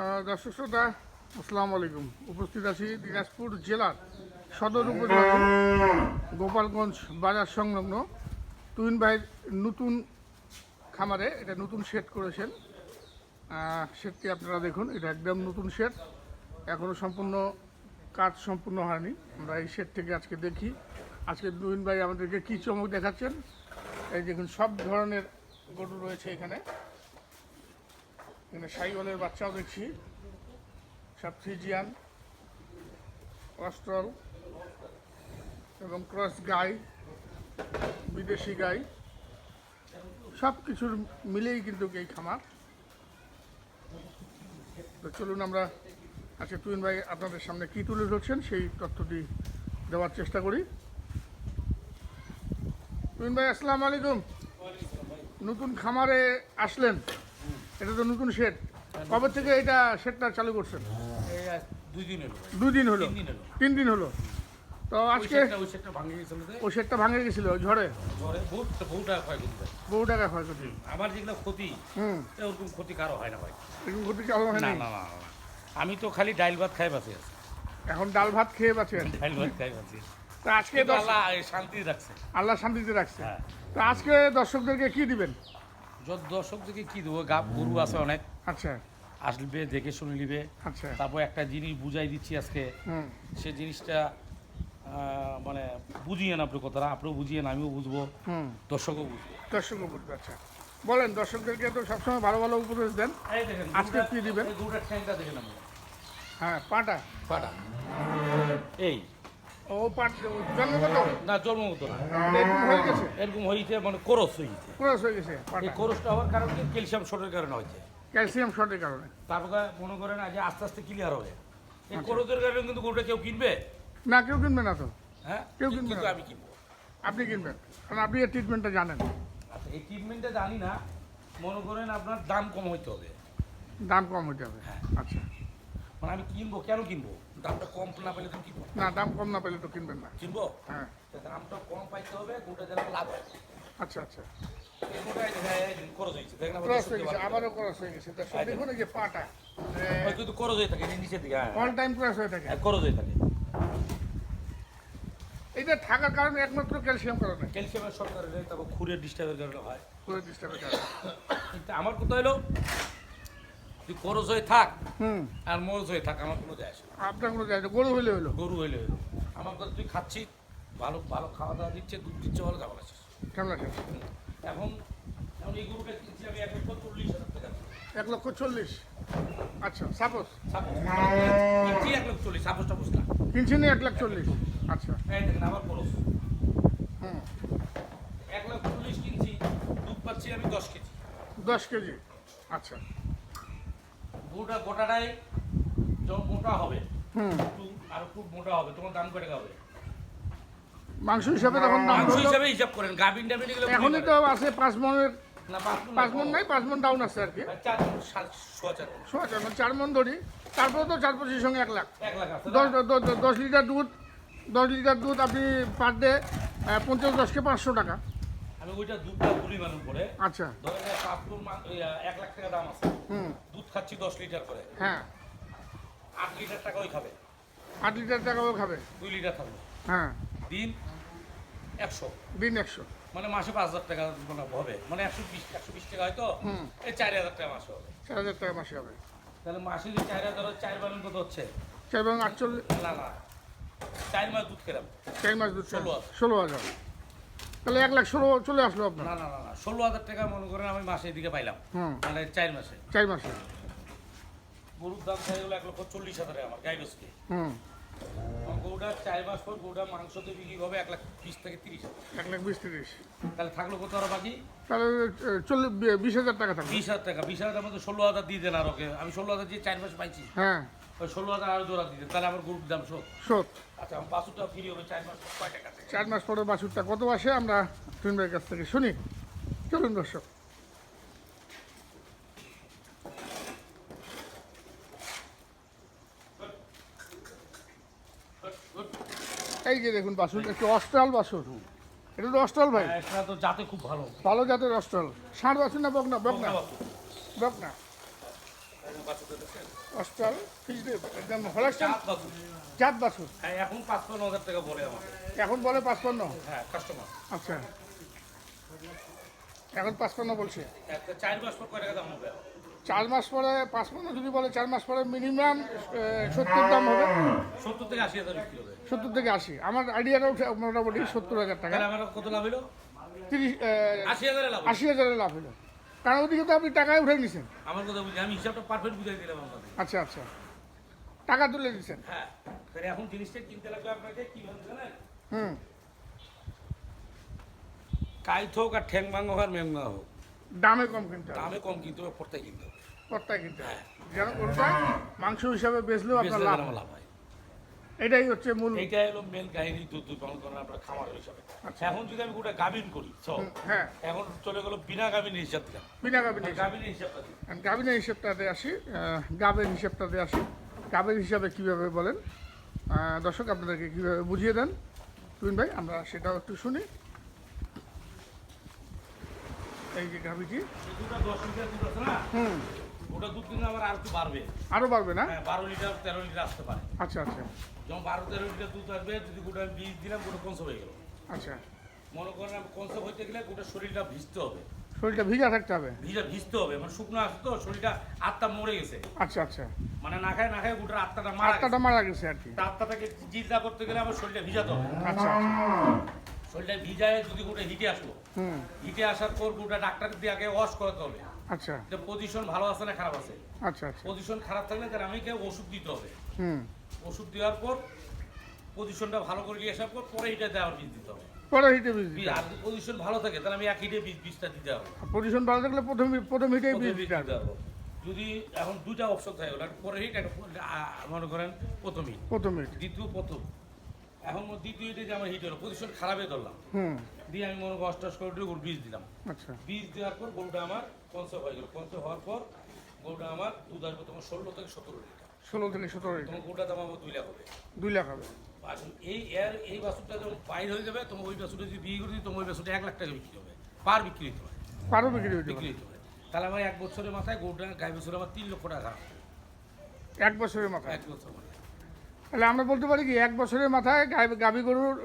দর্শক শ্রোতা, আসসালামু আলাইকুম। উপস্থিত আছি দিনাজপুর জেলার সদর উপজেলা গোপালগঞ্জ বাজার সংলগ্ন তুইন ভাইয়ের নতুন খামারে এটা নতুন শেড করেছেন। শেডটি আপনারা দেখুন, এটা একদম নতুন শেড এখনও সম্পূর্ণ কাজ সম্পূর্ণ হয়নি। আমরা এই শেড থেকে আজকে দেখি, আজকে তুইন ভাই আমাদেরকে কী চমক দেখাচ্ছেন। এই দেখুন, সব ধরনের গরু রয়েছে এখানে। এখানে সাইওয়ালের বাচ্চাও দেখছি। সব ফ্রিজিয়ান অস্ট্রল এবং ক্রস গাই, বিদেশি গাই। সব কিছুর মিলেই কিন্তু এই খামার। তো চলুন আমরা আজকে তুহিন ভাই, আপনাদের সামনে কী তুলে ধরছেন সেই তথ্যটি দেওয়ার চেষ্টা করি। তুইন ভাই, আসসালামু আলাইকুম। নতুন খামারে আসলেন। এটা তো নতুন শেড কবে থেকে এটা শেডটা চালু করছেন? দুই দিন হলো দুই দিন হলো? তিন দিন হলো। তো আজকে ওই ওই শেডটা ভাঙে গেছিল ঝড়ে? ঝড়ে বহু টাকা। বহু ক্ষয়ক্ষতি। আমার যেগুলো ক্ষতি হুম। ওরকম ক্ষতি কারও হয় না ভাই। এরকম ক্ষতি চালু হয় না। আমি তো খালি ডাইল ভাত খাই বাঁচে আছি। এখন ডাল ভাত খেয়ে পাচ্ছেন ডাইল ভাত খাই বাঁচে তো আজকে আল্লাহ শান্তি রাখছে। আল্লাহ শান্তিতে রাখছে। হ্যাঁ। তো আজকে দর্শকদেরকে কি দিবেন? যত দর্শক থেকে কি দেবো গাব গরু আছে অনেক। আচ্ছা। আসবে দেখে শুনে নিবে। আচ্ছা। তারপর একটা জিনিস বুঝাই দিচ্ছি আজকে। সে জিনিসটা মানে বুঝিয়ে না আপনি কথাটা আপনিও বুঝিয়ে আমিও বুঝব। হুম। দর্শকও বুঝব। দর্শকও বুঝবে আচ্ছা। বলেন দর্শকদেরকে তো সবসময় ভালো ভালো উপদেশ দেন। আজকে কি দিবেন? গরুটার ঠ্যাংটা দেখেন হ্যাঁ পাটা। পাটা। এই ও পাট জন্মগত? না জন্মগত না। এরকম হয়ে গেছে? এরকম হয়েছে মানে করস হয়েছে ক্রস হয়ে গেছে এই করসটা হওয়ার কারণে ক্যালসিয়াম শর্টের কারণে হয়েছে? ক্যালসিয়াম শর্টের কারণে। তারপরে মনে করেন আজ আস্তে আস্তে ক্লিয়ার হবে। এই করসের কারণে কিন্তু গরুটা কেউ কিনবে? না কেউ কিনবে না তো। হ্যাঁ? কেউ কিনবে আমি কিনবো? আপনি কিনবেন কারণ আপনি এর ট্রিটমেন্টটা জানেন। আচ্ছা এই ট্রিটমেন্টটা জানি না। মনে করেন আপনার দাম কম হইতে হবে। দাম কম হতে হবে। হ্যাঁ। আচ্ছা। মানে আমি কিনবো কেন কিনবো? দামটা কম না পেলে তুমি কিনবো। না দাম কম না পেলে তো কিনবেন না। কিনবো? হ্যাঁ। দামটা কম পাইতে হবে গরুটা যেন লাভ হয়। আচ্ছা আচ্ছা। ক্রস হয়ে আবারও ক্রস হয়ে গেছে। আচ্ছা। দেখুন যে পাটা? ওই কিন্তু খরচ হয়ে থাকে নিচের দিকে হ্যাঁ। অল টাইম ক্রস হয়ে থাকে। হ্যাঁ, খরচ হয়ে থাকে। এটা থাকার কারণে একমাত্র ক্যালসিয়াম কারণে ক্যালসিয়ামের শর্ট কারণে তারপর খুরের ডিস্টার্বের কারণে হয়। পুরো ডিস্টার্বের কারণে। কিন্তু আমার কথা হলো তুই খরচ হয়ে থাক। হুম। আর মরজ হয়ে থাক আমার কোনো যায় আসে না। আপনার কোনো জায়গা গরু হইলে হলো গরু হইলে হইল। আমার কথা তুই খাচ্ছি ভালো ভালো খাওয়া দাওয়া দিচ্ছে দুধ দিচ্ছে ভালো যাবার আছে কেমন আছে এখন এখন এই গরুটা কিনছি আমি এক লক্ষ চল্লিশ হাজার টাকা। এক লক্ষ চল্লিশ। আচ্ছা সাপোজ সাপোজ কিনছি এক লক্ষ চল্লিশ সাপোজ টাপোজ না। কিনছেন এক লাখ চল্লিশ। আচ্ছা। এই দেখেন আবার খরচ। হুম। এক লক্ষ চল্লিশ কিনছি দুধ পাচ্ছি আমি দশ কেজি। দশ কেজি। আচ্ছা। গোটাটাই মোটা হবে একটু আর একটু মোটা হবে তোমার দাম হবে মাংস হিসাবে তখন মাংস হিসাবে হিসাব করেন এগুলো এখনই তো আছে পাঁচ মনের না পাঁচ মন নাই পাঁচ মন ডাউন আছে আর কি। সোয়া চার মন। চার মন ধরি তারপরে তো চার পঁচিশ সঙ্গে এক লাখ। দশ- দশ লিটার দুধ দশ লিটার দুধ আপনি পার ডে পঞ্চাশ দশকে পাঁচশো টাকা। আমি ওইটা দুধটা পরিমাণ করে আচ্ছা। ধরেন আহ, এক লাখ টাকা দাম আছে। হুম। দুধ খাচ্ছি দশ লিটার করে। হ্যাঁ। আট লিটার টাকা ওই খাবে। আট লিটার টাকা টাকাও খাবে? দুই লিটার খাবে। হ্যাঁ। দিন একশো। দিন একশো। মানে মাসে পাঁচ হাজার টাকা মানে হবে। মানে একশো বিশ একশো বিশ টাকা হয়তো। এই চার হাজার টাকা মাসে হবে। চার হাজার টাকা মাসে হবে। তাহলে মাসে যদি চার হাজার চার বারণ কত হচ্ছে চার এবং আটচল্লিশ না না। চার মাস দুধ খেলাম। চার মাস দুধ ষোলো হাজার। ষোলো হাজার। তাহলে এক লাখ ষোলো চলে আসলো আপনার? না না না ষোলো হাজার টাকা মনে করেন আমি মাসে এদিকে পাইলাম। হুম। মানে চার মাসে। চার মাসে। গরুর দাম চাই হলো এক লক্ষ চল্লিশ হাজার টাকা আমার গাই বসকে হুম গরুটা চার মাস পর গরুটা মাংসতে বিক্রি হবে এক লাখ বিশ থেকে তিরিশ। এক লাখ বিশ তিরিশ। তাহলে থাকল কত আরও বাকি? তাহলে চল্লিশ বিশ হাজার টাকা থাকবে বিশ হাজার টাকা বিশ হাজার মধ্যে ষোলো হাজার দিয়ে দেন আর ওকে। আমি ষোলো হাজার দিয়ে চার মাস পাইছি। হ্যাঁ। ওই ষোলো হাজার আরও জোড়া দিয়ে তাহলে আমার গরুর দাম শোধ। শোধ। আচ্ছা আমার বাসুটা ফ্রি হবে চার মাস পর কয় টাকা? চার মাস পরে বাছুরটা কত আসে আমরা তুহিন ভাইয়ের কাছ থেকে শুনি। চলুন দর্শক। এই যে দেখুন বাছুর একটু অস্ট্রাল বাছুর। এটা তো অস্ট্রাল ভাই। হ্যাঁ, এটা তো যাতে খুব ভালো। ভালো জাতের অস্ট্রাল। ষাঁড় বাছুর না বকনা? বকনা। বকনা। একদম হলাস্টাল জাত বাছুর। হ্যাঁ এখন পাঁচপান্ন হাজার টাকা বলে আমাকে। এখন বলে পাঁচপান্ন? হ্যাঁ কাস্টমার আচ্ছা। এখন পাঁচপান্ন বলছে। চার মাস পর কয় টাকা দাম হবে? চার মাস পরে পাঁচপান্ন যদি বলে চার মাস পরে মিনিমাম সত্তর দাম হবে। সত্তর থেকে আশি হাজার সত্তর থেকে আশি। আমার আইডিয়াটাও মোটামুটি সত্তর হাজার টাকা। আমার কত লাভ হলো তিরিশ আশি হাজারে লাভ আশি হাজারের লাভ হলো কারণ ওদিকে তো আপনি টাকায় উঠে নিছেন। আমার কথা বুঝি আমি হিসাবটা পারফেক্ট বুঝাই দিলাম আপনাকে। আচ্ছা আচ্ছা। টাকা তুলে দিচ্ছেন হ্যাঁ তাহলে এখন জিনিসটা কিনতে লাগবে আপনাকে কি জানেন হুম। কাইত হোক আর ঠ্যাং ভাঙা হোক আর মেঙ্গা হোক দামে কম কিনতে হবে। দামে কম কিনতে হবে পড়তে কিনতে হবে। কর্তায় কিনতে হবে। যেন ওটা মাংস হিসাবে বেচলেও আপনার লাভ লাভ হয়। এটাই হচ্ছে মূল এইটা হলো মেন কাহিনী দুধ পালন করেন আপনার খামার হিসাবে। আচ্ছা। এখন যদি আমি গোটা গাভিন করি হ্যাঁ। এখন চলে গেল বিনা গাভিনের হিসাব দিলাম। বিনা গাবিনের গাভিনের হিসাবটা দিই। গাবিনের হিসাবটাতে আসি গাবের হিসাবটাতে আসি। গাবের হিসাবে কীভাবে বলেন? দর্শক আপনাদেরকে কীভাবে বুঝিয়ে দেন? তুমিন ভাই আমরা সেটাও একটু শুনি। এই যে না? হুম। ওটা দুধ কিন্তু আমার আর একটু বাড়বে। আরও বাড়বে না? হ্যাঁ বারো লিটার তেরো লিটার আসতে পারে। আচ্ছা আচ্ছা। যেমন বারো তেরো লিটার দুধ আসবে যদি গোটা বীজ দিলাম গোটা কনসেপ্ট হয়ে গেল। আচ্ছা। মনে করেন কনসেপ্ট হইতে গেলে গোটা শরীরটা ভিজতে হবে। শরীরটা ভিজা থাকতে হবে? ভিজা ভিজতে হবে মানে শুকনো আছে তো শরীরটা আত্মা মরে গেছে। আচ্ছা আচ্ছা। মানে না খায় না খায় গোটার আত্মাটা মারা গেছে। মারা গেছে আর কি। আত্মাটাকে জিন্দা করতে গেলে আমার শরীরটা ভিজাতে হবে। আচ্ছা আচ্ছা। শরীরটা ভিজায় যদি গোটা হিটে আসলো। হুম। হিটে আসার পর গোটা ডাক্তার দিয়ে আগে ওয়াশ করাতে হবে। আচ্ছা। যে পজিশন ভালো আছে না খারাপ আছে? আচ্ছা আচ্ছা। পজিশন খারাপ থাকলে তার আমাকে ওষুধ দিতে হবে? হুম। ওষুধ দেওয়ার পর পজিশনটা ভালো করে আসার পর পরে হিটে দেওয়ার বীজ দিতে হবে। পরে হিটে বীজ বীজ- আর পজিশন ভালো থাকে তাহলে আমি এক হিটে বীজ বীজটা দিতে হবে। পজিশন ভালো থাকলে প্রথম প্রথম প্রথমে বীজ দিতে হবে। যদি এখন দুইটা অপশন থাকে ওটা পরে হিট একটা মনে করেন প্রথম হিট। প্রথম হিট। দ্বিতীয় প্রথম। এখন দ্বিতীয় হিটে যে আমার হিট হলো পজিশন খারাপই ধরলাম। হুম। দিয়ে আমি মনে করি অষ্টাশ করে ওর বীজ দিলাম। আচ্ছা। বীজ দেওয়ার পর গরুটা আমার কনসেপ্ট হয়ে গেল। কনসেপ্ট হওয়ার পর গরুটা আমার দুধ আসবে তোমার ষোলো থেকে সতেরো লিটার। ষোলো থেকে সতেরো হিট তোমার গরুটা দাম আমার দুই লাখ হবে। দুই লাখ হবে। এই এর এই বাছুরটা যখন বাইর হয়ে যাবে তোমার ওই বাছুরটা যদি বিয়ে করে দিই তোমার ওই বাছুরটা এক লাখ টাকা বিক্রি হবে। পার বিক্রি হতে পারে। পারো বিক্রি হইতে বিক্রি হতে পারে। তাহলে আমার এক বছরের মাথায় গরুটা গাই বছর আমার তিন লক্ষ টাকা এক বছরের মাথায়? এক বছর মাথায়। তাহলে আমরা বলতে পারি কি এক বছরের মাথায় গাভী গরুর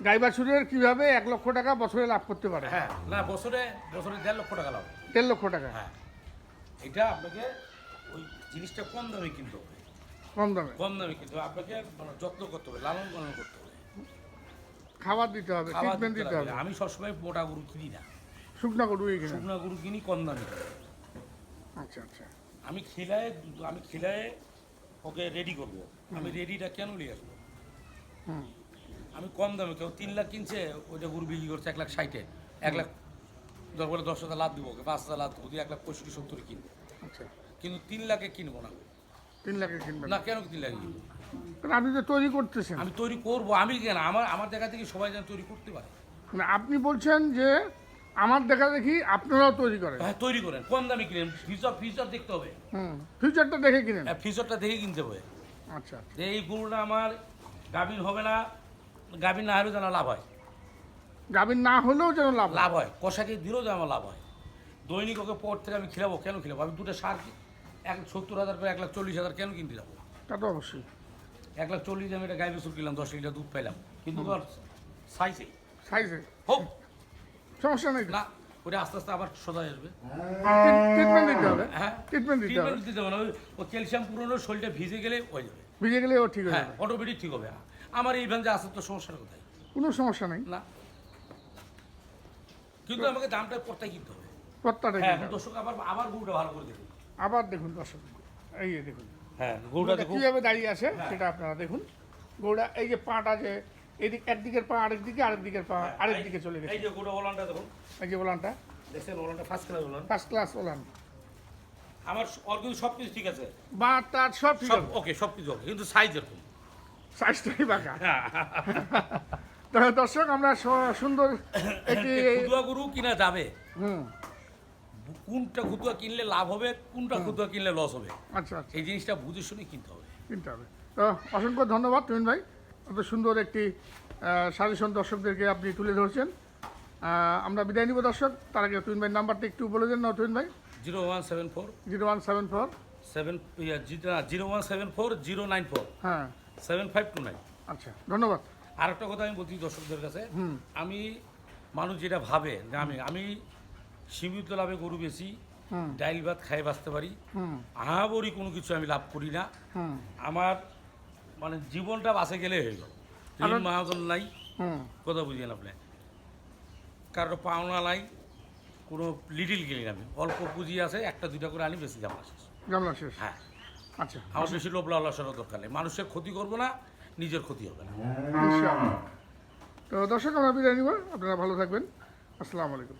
গাই বাছুরের কীভাবে এক লক্ষ টাকা বছরে লাভ করতে পারে? হ্যাঁ না বছরে বছরে দেড় লক্ষ টাকা লাভ। দেড় লক্ষ টাকা। হ্যাঁ। এটা আপনাকে ওই জিনিসটা কম দামে কিনতে হবে। কম দামে? কম দামে কিনতে হবে। আপনাকে মানে যত্ন করতে হবে লালন পালন করতে হবে। খাবার দিতে হবে ট্রিটমেন্ট দিতে হবে। আমি সবসময় মোটা গরু কিনি না। শুকনা গরু কিনে? শুকনা গরু কিনি কম দামে আচ্ছা আচ্ছা। আমি খিলায় আমি খিলায় ওকে রেডি করব। আমি রেডিটা কেন নিয়ে আসব? হুম। আমি কম দামে কেউ তিন লাখ কিনছে ওইটা গরু বিক্রি করছে এক লাখ ষাটে। এক লাখ দশ বলে দশ হাজার লাভ দিব ওকে পাঁচ হাজার লাভ দেবো দিয়ে এক লাখ পঁয়ষট্টি সত্তর কিনবো আচ্ছা। কিন্তু তিন লাখে কিনবো না। তিন লাখে কিনবো না কেন তিন লাখে কিনবো? কারণ আপনি তো তৈরি করতেছেন। আমি তৈরি করব আমি কেন? আমার আমার দেখা থেকে সবাই যেন তৈরি করতে পারে। মানে আপনি বলছেন যে আমার দেখা দেখি আপনারাও তৈরি করেন। হ্যাঁ তৈরি করেন কম দামে কিনেন ফিচার ফিচার দেখতে হবে। হুম ফিউচারটা দেখে কিনেন। হ্যাঁ ফিচারটা দেখে কিনতে হবে। আচ্ছা। যে এই গরুটা আমার গাভীর হবে না গাভিন না হলেও যেন লাভ হয়। গাভীর না হলেও যেন লাভ লাভ হয়। কষাকে দিলেও যেন আমার লাভ হয়। দৈনিক ওকে পর থেকে আমি খেলাবো। কেন খেলাবো? আমি দুটো সার এক সত্তর হাজার করে এক লাখ চল্লিশ হাজার কেন কিনতে যাব? তা তো অবশ্যই। এক লাখ চল্লিশ আমি একটা গাই বেসুর কিনলাম দশ লিটার দুধ পাইলাম। কিন্তু ধর সাইজে সাইজে হোক। সমস্যা নেই না ওটা আস্তে আস্তে আবার সোজা আসবে। ট্রিটমেন্ট দিতে হবে? হ্যাঁ। ট্রিটমেন্ট দিতে হবে? ট্রিটমেন্ট দিতে হবে না। ও ক্যালসিয়াম পুরনো শরীরটা ভিজে গেলে হয়ে যাবে। ভিজে গেলে ও ঠিক হয়ে হ্যাঁ যাবে। অটোমেটিক ঠিক হবে। আমার এই ভ্যান যে আসে তো সমস্যার কোথায়? কোনো সমস্যা নেই। না। কিন্তু আমাকে দামটা পড়তে কিনতে হবে। পত্তাটা হ্যাঁ দর্শক আবার আবার গরুটা ভালো করে দেখুন। আবার দেখুন দর্শক এই যে দেখুন। হ্যাঁ গরুটা দেখুন কীভাবে দাঁড়িয়ে আছে সেটা আপনারা দেখুন। গরুটা এই যে পাটা যে এদিক একদিকের পা আরেক দিকে আরেক দিকের পা আরেক দিকে চলে গেছে। এই যে গরুটা ওলানটা দেখুন। এই যে ওলানটা। দেখছেন ওলানটা ফার্স্ট ক্লাস ওলান। ফার্স্ট ক্লাস ওলান। আমার কিন্তু সব কিছু ঠিক আছে। বা তার সব ঠিক আছে। ওকে সব কিছু ওকে কিন্তু সাইজ এরকম। সাইজটাই বাঁকা। তবে দর্শক আমরা সুন্দর একটি খুদুয়া গরু কিনা যাবে। হুম। কোনটা খুদুয়া কিনলে লাভ হবে কোনটা খুদুয়া কিনলে লস হবে? আচ্ছা আচ্ছা। এই জিনিসটা বুঝে শুনে কিনতে হবে। কিনতে হবে। তো অসংখ্য ধন্যবাদ তুমিন ভাই। এত সুন্দর একটি সাজেশন দর্শকদেরকে আপনি তুলে ধরছেন। আমরা বিদায় নিব দর্শক। তার আগে তুমিন ভাই নাম্বারটা একটু বলে দেন না তুমিন ভাই। Zero one seven four. Zero one seven four. Seven zero one seven four zero nine four. হ্যাঁ। Seven five two nine. আচ্ছা ধন্যবাদ। আর একটা কথা আমি বলছি দর্শকদের কাছে। আমি মানুষ যেটা ভাবে যে আমি আমি সীমিত লাভে গরু বেশি ডাইল ভাত খাই বাঁচতে পারি। আহাবরি কোনো কিছু আমি লাভ করি না। আমার মানে জীবনটা বাঁচে গেলে হয়ে গেল। ঋণ মহাজন নাই। হুম। কথা বুঝলেন আপনি? কারও পাওনা নাই কোনো লিটিল গেলি আমি। অল্প পুঁজি আছে একটা দুইটা করে আনি বেশি জামা শেষ জানলা শেষ হ্যাঁ। আচ্ছা। আমার বেশি লোভ লালসার দরকার নেই। মানুষের ক্ষতি করব না নিজের ক্ষতি হবে না। তো দর্শক আমরা বিদায় নিব। আপনারা ভালো থাকবেন। আসসালামু আলাইকুম।